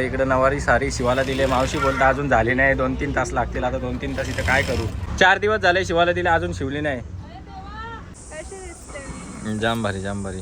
इकडे नवारी सारी शिवाला दिले. मावशी बोलता अजून झाली नाही. दोन तीन तास लागतील. आता दोन तीन तास इथं काय करू? चार दिवस झाले शिवाला दिले. अजून शिवली नाही. जाम भारी जाम भारी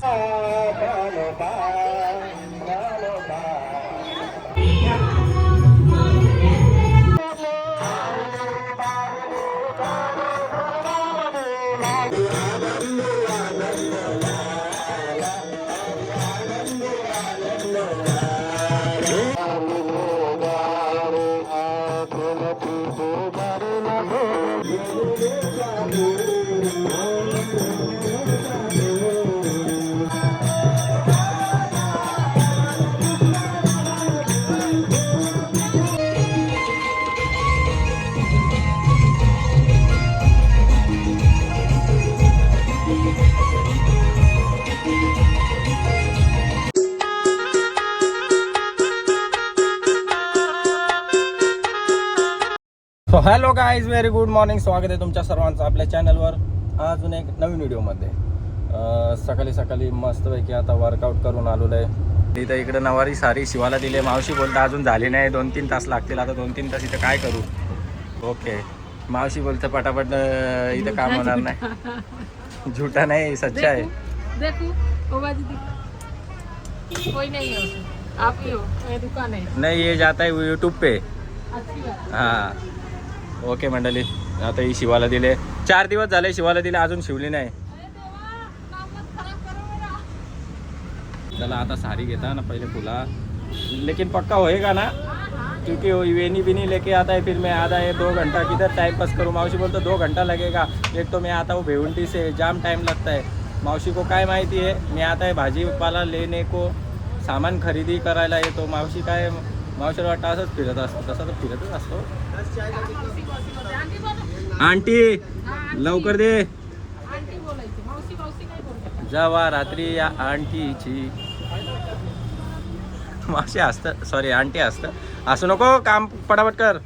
hello guys very good morning स्वागत आहे तुमच्या सर्वांचं आपल्या चॅनलवर अजून एक नवीन व्हिडिओमध्ये सकाळी सकाळी मस्तपैकी आता वर्कआउट करून आलेलो आहे इथं इकडं नवारी सारी शिवाला दिले. मावशी बोलता अजून झाली नाही. दोन तीन तास लागतील. आता दोन तीन तास इथं काय करू? ओके मावशी बोलतं पटापट इथं काम होणार नाही. झुटा नाही सच्चा आहे. नहीं है ये नाही ये जाता है यूट्यूब पे हां. ओके मंडळी आता ही शिवाला दिले. चार दिवस झाले शिवाला दिले अजून शिवली नाही. चला आता सारी घेता ना पहिले फुला. लेकिन पक्का होएगा ना? क्योंकि वो वेनी बिनी लेके आता है फिर मैं आधा है दो घंटा किधर टाइम पास करूँ? मावशी बोलतो दो घंटा लगेगा. एक तो मैं आता हूँ भेवंटी से जाम टाइम लगता है। मावशी को काय माहिती है? मैं आता है भाजीपाला लेने को सामान खरेदी करायला येतो. मावशी काय मावशीला वाटतं असंच फिरत असतो तसं तर फिरतच असतो. आंटी लवकर दे. जावा रात्री या आंटीची. मासे असतं सॉरी आंटी असतं. असं नको काम पटापट कर.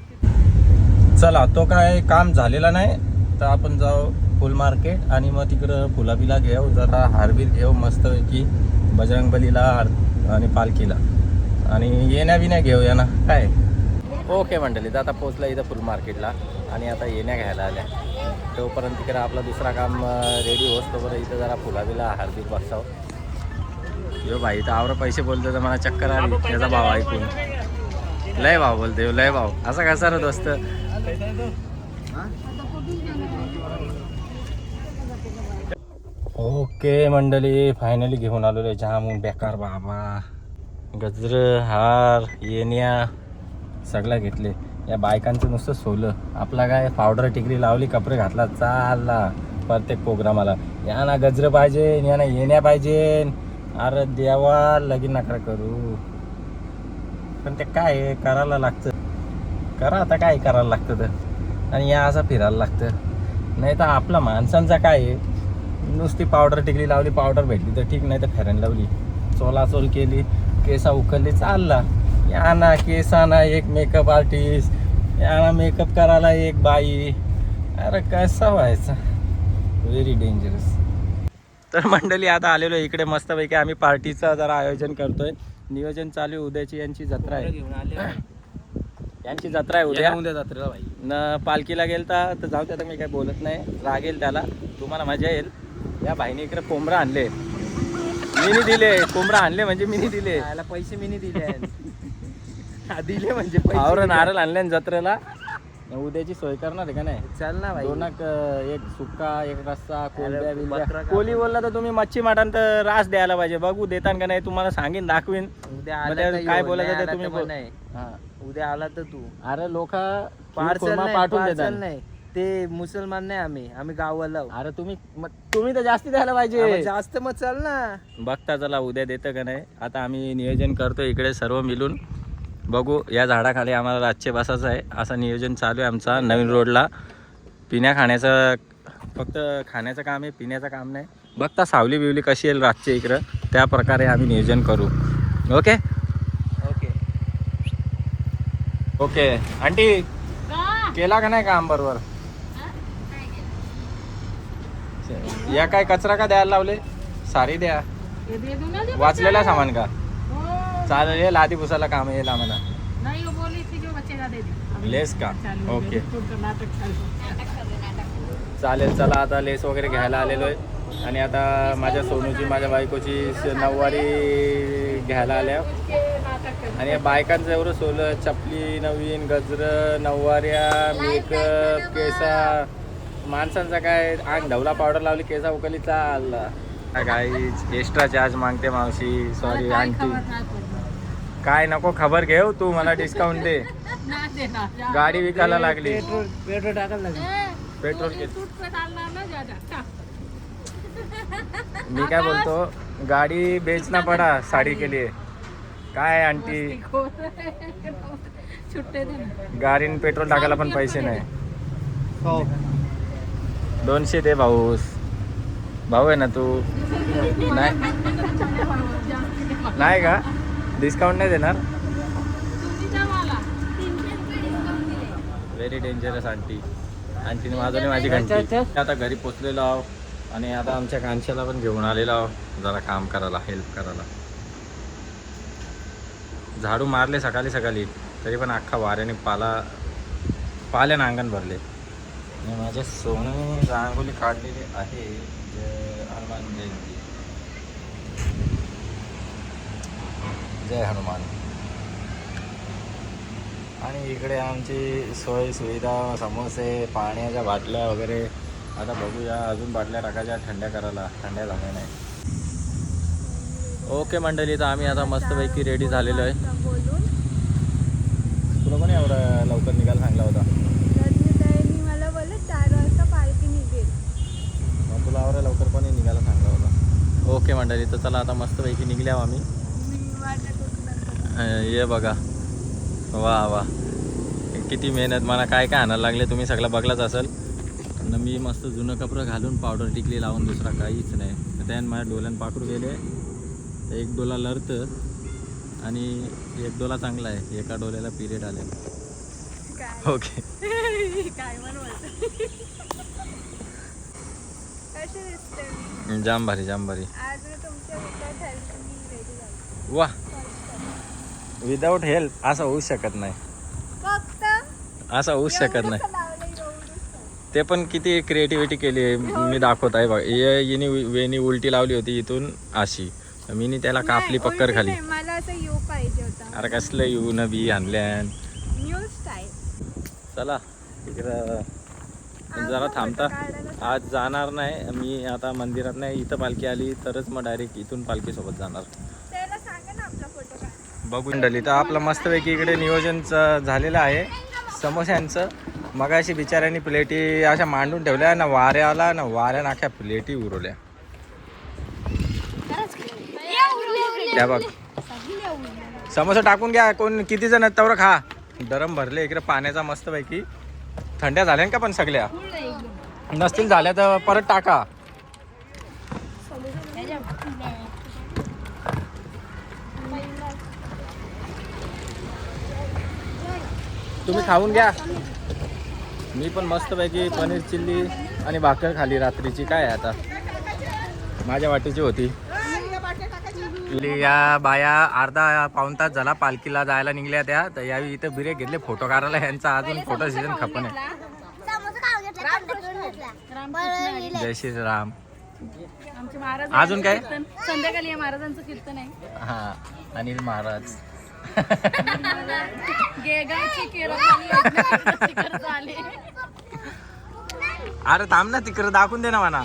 चला तो काय काम झालेला नाही तर आपण जाऊ फुल मार्केट आणि मग तिकडं गुलाबीला घेऊ जरा हारबीर घेऊ मस्तपैकी बजरंगबलीला आणि पालखीला. आणि येण्या बिण्या घेऊया ना काय? ओके मंडळी तर आता पोचला इथं फुल मार्केटला आणि आता येण्या घ्यायला आल्या. तोपर्यंत तिकडे आपला दुसरा काम रेडी होस तोपर्यंत इथं जरा फुला बिला हार्दिक बसाव यो भाई तर आवर पैसे बोलतो तर मला चक्कर आली. त्याचा भाव ऐकून. लय भाव बोलते लय भाव. असा कसा रे दोस्त? ओके मंडळी फायनली घेऊन आलेलो आहे जामून बेकार बाबा. गजर हार येण्या. सगळं घेतले. या बायकांचं नुसतं सोलं. आपला काय पावडर टिकरी लावली कपडे घातला चालला. प्रत्येक प्रोग्रामाला. या ना गजरं पाहिजे या ना येण्या पाहिजे. अरे देवा लगीन नकार करू. पण ते काय आहे, करायला लागतं. करा आता काय करायला लागतं तर. आणि या असं फिरायला लागतं. नाही तर आपला माणसांचा काय आहे? नुसती पावडर टिकली लावली पावडर भेटली तर ठीक नाही तर फेरण लावली. चोलाचोल केली केसा उखलली चालला. या ना केसाना एक मेकअप आर्टिस्ट ना मेकअप करायला एक बाई. अरे कसं व्हायचं? व्हेरी डेंजरस तर मंडळी आता आलेलो आहे इकडे मस्तपैकी. आम्ही पार्टीचं जरा आयोजन करतोय. नियोजन चालू आहे. उद्याची यांची जत्रा आहे. यांची जत्रा आहे उद्या. उद्या जत्रेला भाई न पालखीला गेलता तर जाऊ आता मी काही बोलत नाही. रागेल त्याला. तुम्हाला मजा येईल. या भाईने इकडे कोंबडा आणले. मिनी दिले. कोंबडा आणले म्हणजे मिनी दिले. पैसे मी नाही दिले दिले म्हणजे पावर नारळ आणले जत्रेला. उद्याची सोय करणार आहे का नाही? चल ना भाई दोनक एक सुक्का एक रस्सा कोलब्या बिलब्या? कोली बोलला तर तुम्ही मच्छी माटान तर रास द्यायला पाहिजे. बघू देतान का नाही तुम्हाला सांगेन दाखवीन. उद्या आला तर काय बोलायचं ते तुम्ही तर बोल- नाही. उद्या आला तर तू. अरे लोक पार्सल नाही पाठवून देतात. नाही. ते मुसलमान नाही आम्ही. आम्ही गावाला अरे तुम्ही तुम्ही तर जास्ती द्यायला पाहिजे. जास्त मग चल ना. बघता चला उद्या देतं का नाही. आता आम्ही नियोजन करतो इकडे सर्व मिळून. बघू या झाडाखाली आम्हाला रातचे बसायचं आहे. असं नियोजन चालू आहे आमचा नवीन रोडला. पिण्या खाण्याचं फक्त खाण्याचं काम आहे पिण्याचं काम नाही. बघता सावली बिवली कशी येईल रातची इकडं. त्या प्रकारे आम्ही नियोजन करू. ओके? ओके. ओके. आंटी केला का नाही काम बरोबर या काय कचरा का द्यायला लावले? सारी द्या. ये दे दूं ना जब वाचलेला सामान का? चालेल ये लादी पुसायला काम येईल आम्हाला नहीं वो बोली थी जो बच्चे का दे दे लेस का? ओके. चालेल चला आता लेस वगैरे घ्यायला आलेलो आहे. आणि आता माझ्या सोनूची माझ्या बायकोची नऊवारी घ्यायला आल्या. आणि या बायकांचं एवढं सोलं चपली नवीन गजर नऊवाऱ्या मेकअप केसा. माणसांचा काय अंग ढवला पावडर लावली केसा उकली चाल काय एक्स्ट्रा चार्ज मागते मावशी. Sorry aunty. काय नको खबर घेऊ तू मला डिस्काउंट दे. गाडी विकायला लागली. पेट्रोल पेट्रोल टाकायला लागेल. पेट्रोल. मी काय बोलतो गाडी बेचना पडा साडी के लिए. काय आंटी. गाडीन पेट्रोल टाकायला पण पैसे नाही. हो. दोनशे दे भाऊस भाऊ आहे ना तू? नाही नाही का? डिस्काउंट नाही देणार? तुम्ही जा मला. Very dangerous aunty. आंटीने वाजवली माझी घंटी. आता घरी पोचलेलो आहो आणि आता आमच्या कांशाला पण घेऊन आलेलो आहो जरा काम करायला हेल्प करायला. झाडू मारले सकाळी सकाळी तरी पण अख्खा वाऱ्याने पाला पाल्यानं अंगण भरले. आणि माझ्या सोनं रांगोली काढलेली आहे जय हनुमान जयंती. जय हनुमान. आणि इकडे आमची सोय सुविधा समोसे पाण्याच्या बाटल्या वगैरे. आता बघूया अजून बाटल्या टाकायच्या थंड्या करायला. थंड्या झाल्या नाही. ओके मंडळी तर आम्ही आता मस्तपैकी रेडी झालेलो आहे. तुला कोणी एवढं लवकर निघायला सांगला होता? मला चार वाजता पालखी निघेल. मग तुला एवढं लवकर कोणी निघायला सांगला होता? ओके मंडळी तर चला आता मस्तपैकी निघल्या आम्ही. ये बघा. वा वा. किती मेहनत. मला काय काय आणायला लागले तुम्ही सगळं बघलाच असेल. न मी मस्त जुनं कपडं घालून पावडर टिकली लावून दुसरा काहीच नाही. तर त्यानं माझ्या डोल्यानं पाकडू गेले. एक डोला लढतं आणि एक डोला चांगला आहे. एका डोल्याला पिरियड आले. ओके जाम भारी जाम भारी वा. विदाऊट हेल्प असं होऊच शकत नाही. असं होऊच शकत नाही. ते पण किती क्रिएटिव्हिटी केली आहे मी दाखवत आहे बघ. ये हिने वेणी उलटी लावली होती इथून अशी. मीनी त्याला कापली पक्कर खाली. नाही, मला असं येऊ पाहिजे होता. अरे कसलं येऊ न बी आणल्यान चला इकडं जरा थांबता. आज जाणार नाही. मी आता मंदिरात नाही इथं पालखी आली तरच मग डायरेक्ट इथून पालखीसोबत जाणार त्याला सांगा ना आपला फोटो काढ बघू मंडळी. तर आपलं मस्तपैकी इकडे नियोजन झालेलं आहे. समोस्यांचं मगाशी बिचाऱ्यांनी प्लेटी अशा मांडून ठेवल्या ना वाऱ्याला ना वाऱ्यानं अख्या प्लेटी उरवल्या. त्या बघ. समोसा टाकून घ्या कोण किती जण आहेत तेवढं खा. गरम भरले इकडे पाण्याचा मस्तपैकी. थंड्या झाल्या ना का पण सगळ्या? नसतील झाल्या तर परत टाका. तुम्ही खाऊन घ्या. मी पण मस्तपैकी पनीर चिल्ली आणि भाकर खाली रात्रीची. काय आहे आता? माझ्या वाटेची होती. या बाया अर्धा पाऊन तास झाला पालखीला जायला निघल्या त्या. तर यावेळी इथं बिरे घेतले फोटो काढायला. यांचा अजून फोटो सीझन खपन आहे. जय श्रीराम. आमचे महाराज अजून काय? संध्याकाळी महाराजांचं कीर्तन आहे. हा अनिल महाराज. अरे थांब ना तिकडे दाखवून दे ना म्हणा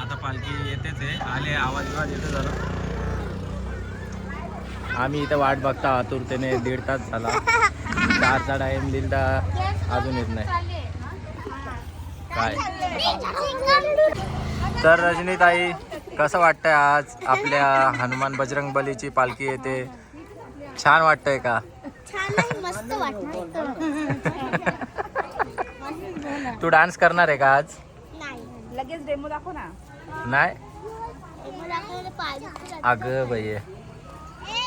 आता पालखी येतेच आहे. आले आवाज बिवाज येतो जरा. आम्ही इथं वाट बघता आतुरतेने दीड तास झाला. चारचा टाइम दिलता अजून येत नाही. काय? तर रजनीताई कसं वाटतंय आज आपल्या हनुमान बजरंग बलीची पालखी येते? छान वाटतंय का? मस्त तू डान्स करणार आहे का आज? नाही. लगेच डेमो दाखव ना. नाही? अगं बाई.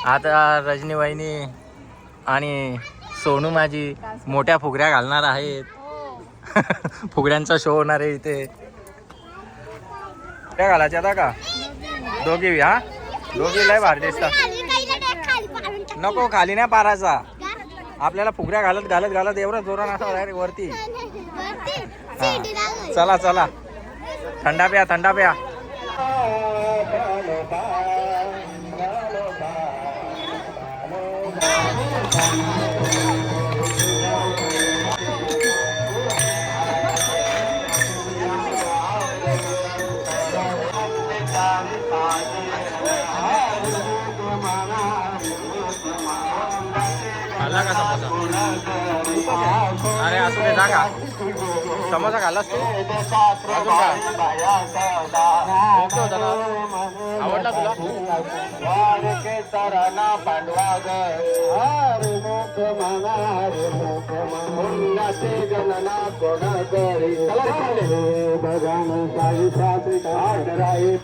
आता रजनी वहिनी आणि सोनू माझी मोठ्या फुगड्या घालणार आहेत. फुगड्यांचा शो होणार आहे इथे. त्या घालायच्या आता का? दोघी हा? दोघी लय भारी दिसतात. नको खाली नाही पारायचा. आपल्याला फुगड्या घालत घालत घालत एवढं जोरान असं डायरेक्ट वरती. हा. चला चला. थंडा प्या थंडा प्या. का समोसा खाल्लास तू? अजून का ओके होता ना आवडला तुला?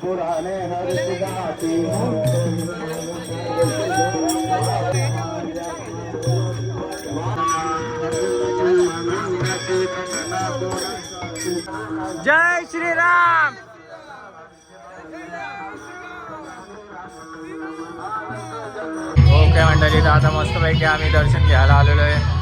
पुराणे हरिदासी जय ओके तर आता मस्तपैकी आम्ही दर्शन घ्यायला आलेलो आहे.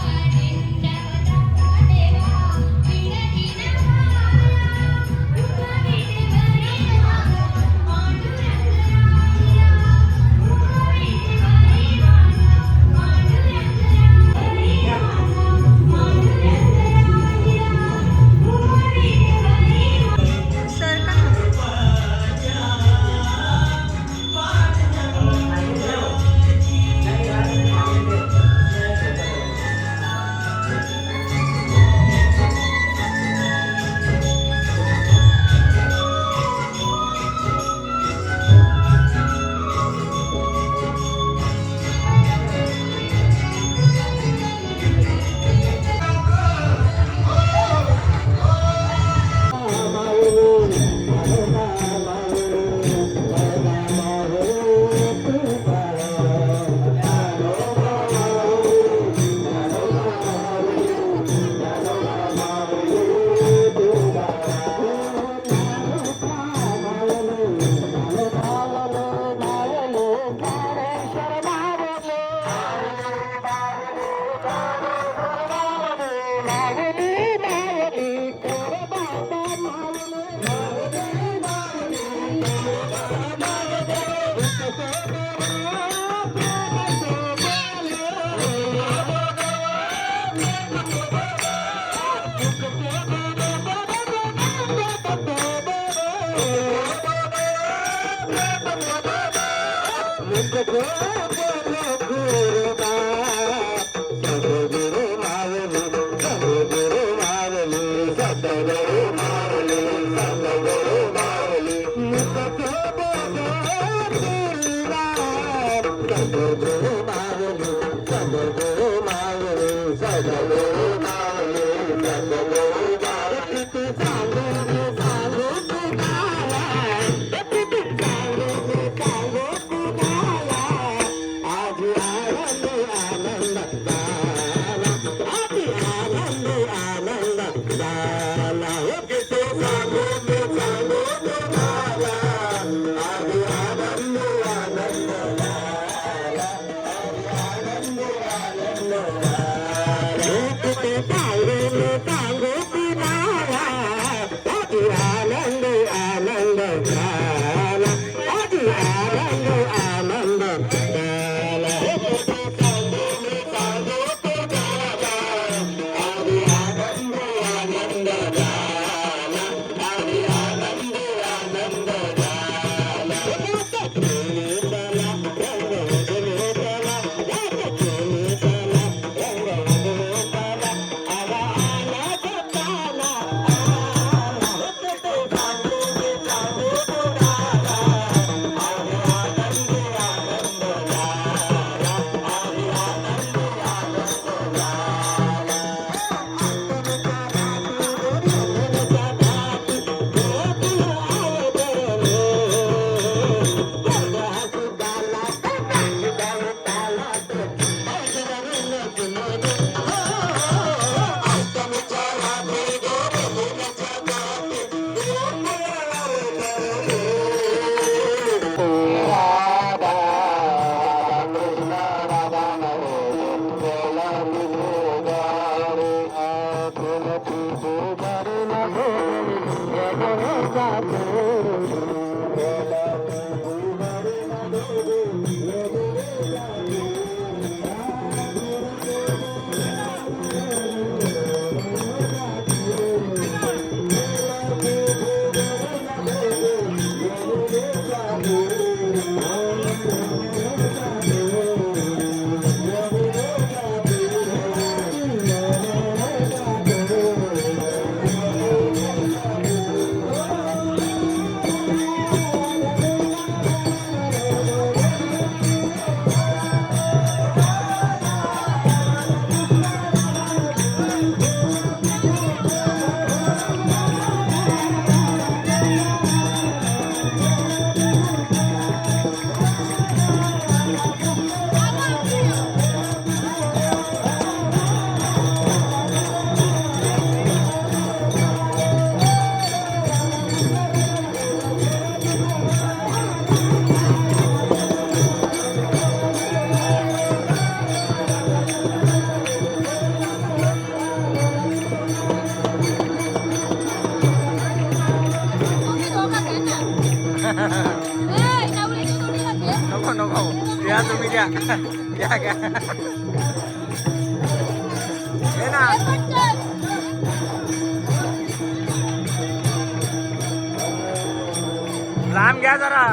लांब घ्या जरा.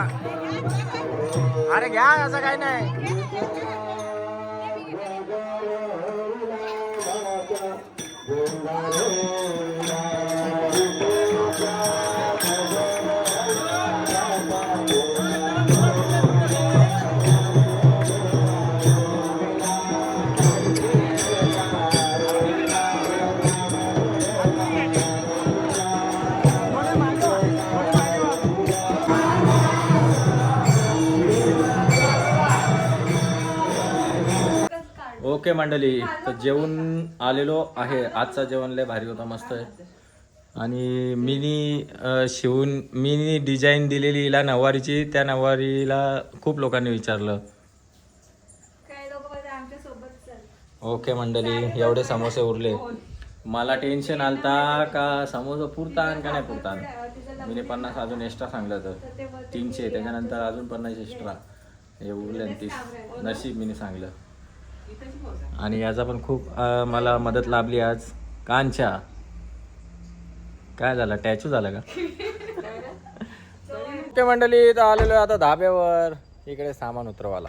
अरे घ्या असं काही नाही. ओके मंडळी तर जेवून आलेलो आहे. आजचा जेवण लय भारी होता मस्त आहे. आणि मीनी शिवून मीनी डिझाईन दिलेली हिला नऊवारीची. त्या नऊवारीला खूप लोकांनी विचारलं. काही लोक आमच्यासोबत चल. ओके मंडळी एवढे समोसे उरले. मला टेन्शन आलता का समोसा पुरतान का नाही पुरतान मी पन्नास अजून एक्स्ट्रा सांगलं तर. तीनशे त्याच्यानंतर अजून पन्नास एक्स्ट्रा हे उरले आणि तीस. नशीब मी सांगलं. आणि याचा पण खूप मला मदत लाभली आज. कांच्या. काय झालं? टॅचू झालं का? ओके मंडळी इथं आलेलो आता धाब्यावर. इकडे सामान उतरवाला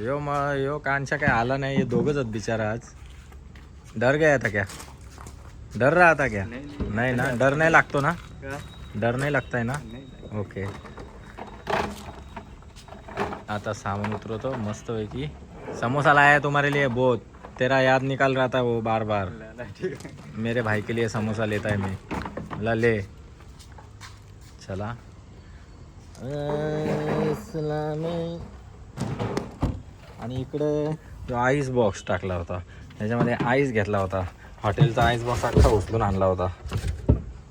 यो म यो कांच्या काय आला नाही हे दोघंच आहेत बिचारा आज. डर गया था क्या? डर रहा था क्या? नहीं ना डर नहीं लागतो ना? डर नहीं लगता है ना ओके. आता सामान उतरवतो मस्त पैकी. समोसा लाया है तुम्हारे लिए बहुत। तेरा याद निकाल रहा था वो बार बार मेरे भाई के लिए समोसा लेता है मैं। ला ले। चला। आणि इकडे जो आईस बॉक्स टाकला होता त्याच्यामध्ये आईस घेतला होता. हॉटेलचा आईस बॉक्स अख्खा उचलून आणला होता.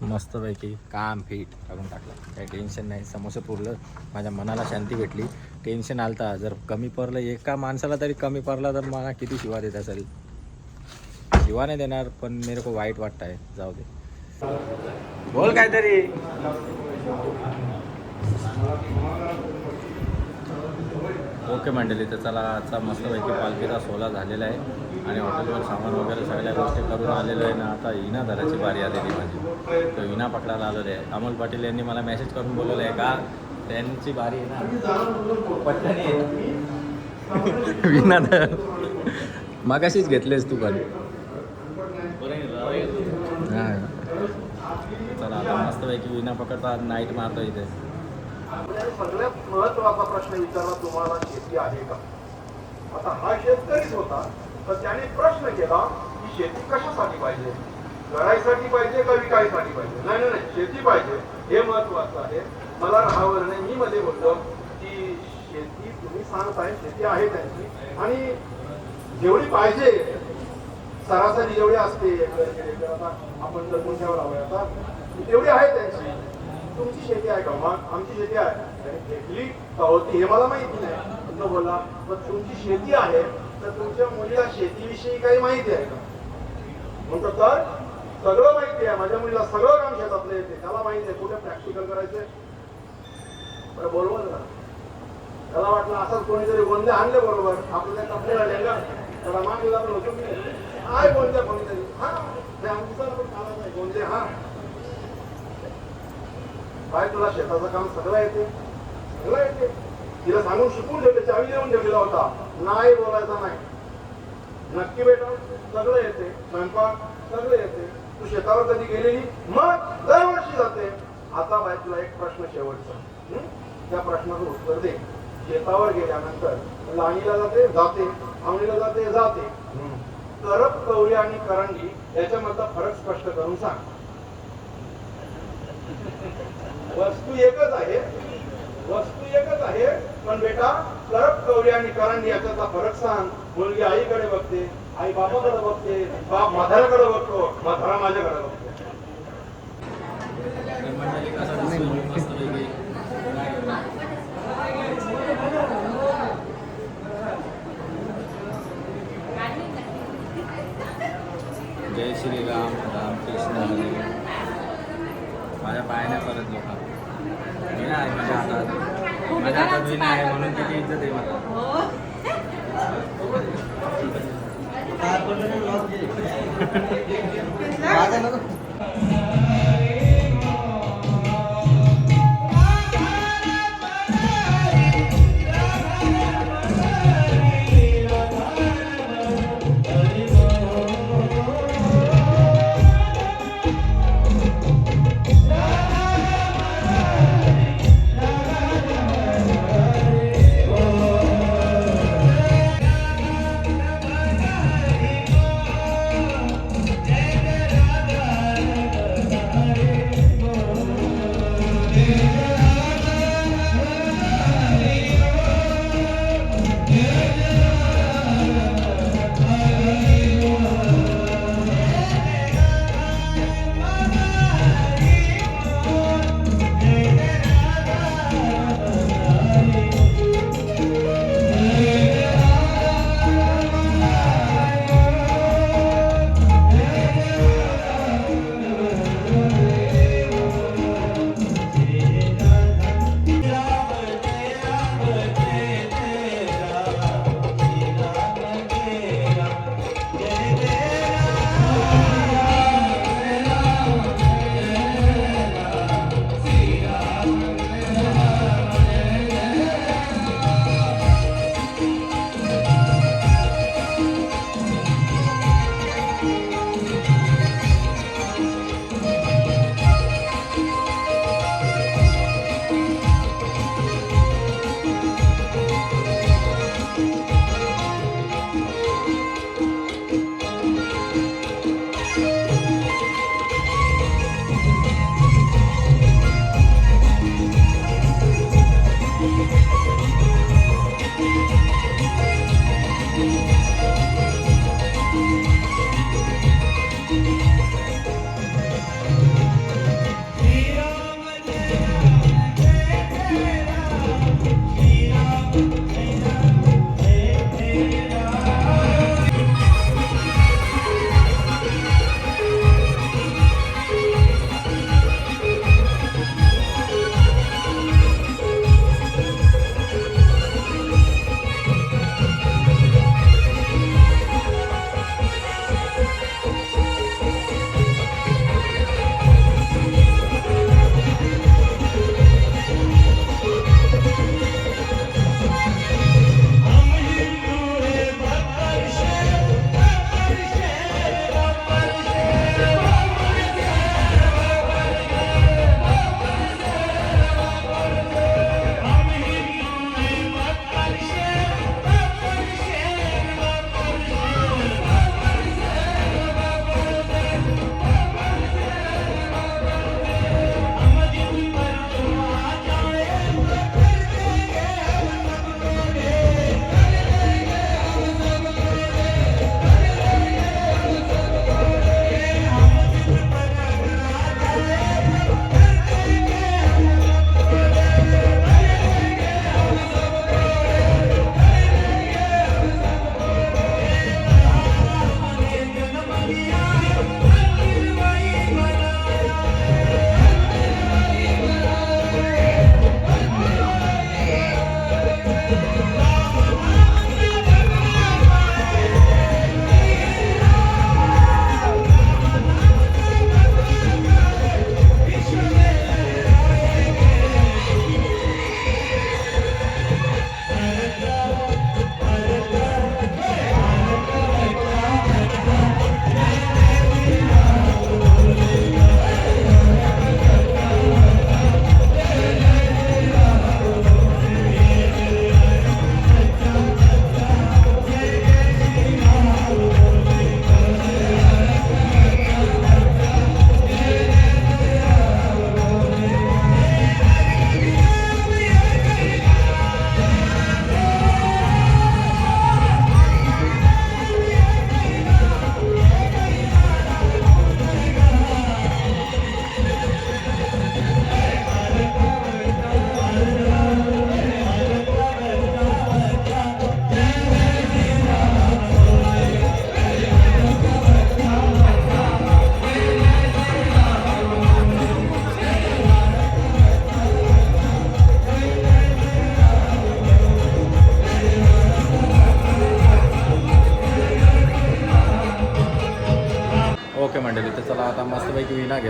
मस्तपैकी काम फिट टाकून टाकलं. काही टेन्शन नाही. समोसे पुरलं. माझ्या मनाला शांती भेटली. टेन्शन आलता. जर कमी पडलं एका माणसाला तरी कमी पडला तर मला किती शिवा देत असेल? शिवा नाही देणार पण मेरे को वाईट वाटत आहे जाऊ दे. बोल काहीतरी. ओके मंडळी तर चला आजचा मस्तपैकी पालखीचा सोहळा झालेला आहे. आणि हॉटेलवर सामान वगैरे सगळ्या गोष्टी करून आलेलो आहे. ना आता हिना धराची बारी आलेली माझी. तो हिना पकडायला आलेलो आहे. अमोल पाटील यांनी मला मेसेज करून बोलवलं आहे का? त्यांची बारी आहे ना. पटकन. विना मागाशीच घेतलेस तू पण. हां. चला आता मस्तपैकी विना पकडता नाईट मारतो इथे. सगळ्यात महत्त्वाचा प्रश्न विचारला तुम्हाला शेती आहे का? आता हा शेतकरीच होता तर त्याने प्रश्न केला की शेती कशासाठी पाहिजे? करायसाठी पाहिजे का विकायसाठी पाहिजे? नाही नाही नाही. शेती पाहिजे. हे महत्वाचं आहे. मला राहावं नाही मी मध्ये बोललो की शेती तुम्ही सांगताय शेती आहे त्यांची. आणि जेवढी पाहिजे सरासरी जेवढी असते आपण जर कोणत्यावर लावूया आता तेवढी आहे त्यांची. तुमची शेती आहे का? मग आमची शेती आहे. घेतली का होती हे मला माहिती नाही. तो बोला. पण तुमची शेती आहे तर तुमच्या मुलीला शेतीविषयी काही माहिती आहे का? म्हणतो तर? सगळं माहिती आहे. माझ्या मुलीला सगळं काम शेतातलं येते. त्याला माहिती आहे. कुठे प्रॅक्टिकल करायचंय? बरं बोलवा ना त्याला वाटलं असंच कोणीतरी गोंधे आणले बरोबर. आपल्याला आपल्याला लेंगा त्याला मागे जाऊन होतो मी आहे गोंदे कोणीतरी. हा ते आमचं पण कामाचं आहे गोंदे हा. काय तुला शेताचं काम सगळं येते. सगळं येते. तिला सांगून शिकून ठेवले चावी देऊन ठेवलेला होता. नाही बोलायचा नाही. नक्की बेटा सगळं येते. स्वयंपाक सगळं येते. तू शेतावर कधी गेलेली? मग दरवर्षी जाते. आता बाय तुला एक प्रश्न शेवटचा. त्या प्रश्नाचं उत्तर दे. शेतावर गेल्यानंतर लाणीला जाते जाते. आवणीला जाते जाते. करप कवळी आणि करंडी याच्यामधला फरक स्पष्ट करून सांग. वस्तू एकच आहे. वस्तू एकच आहे. पण बेटा करप कवडी आणि करंडी याच्यातला फरक सांग. मुलगी आईकडे बघते आई बापाकडे बघते बाप म्हाताऱ्याकडे बघतो म्हातारा माझ्याकडे बघतो.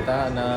मस्तपैकी विना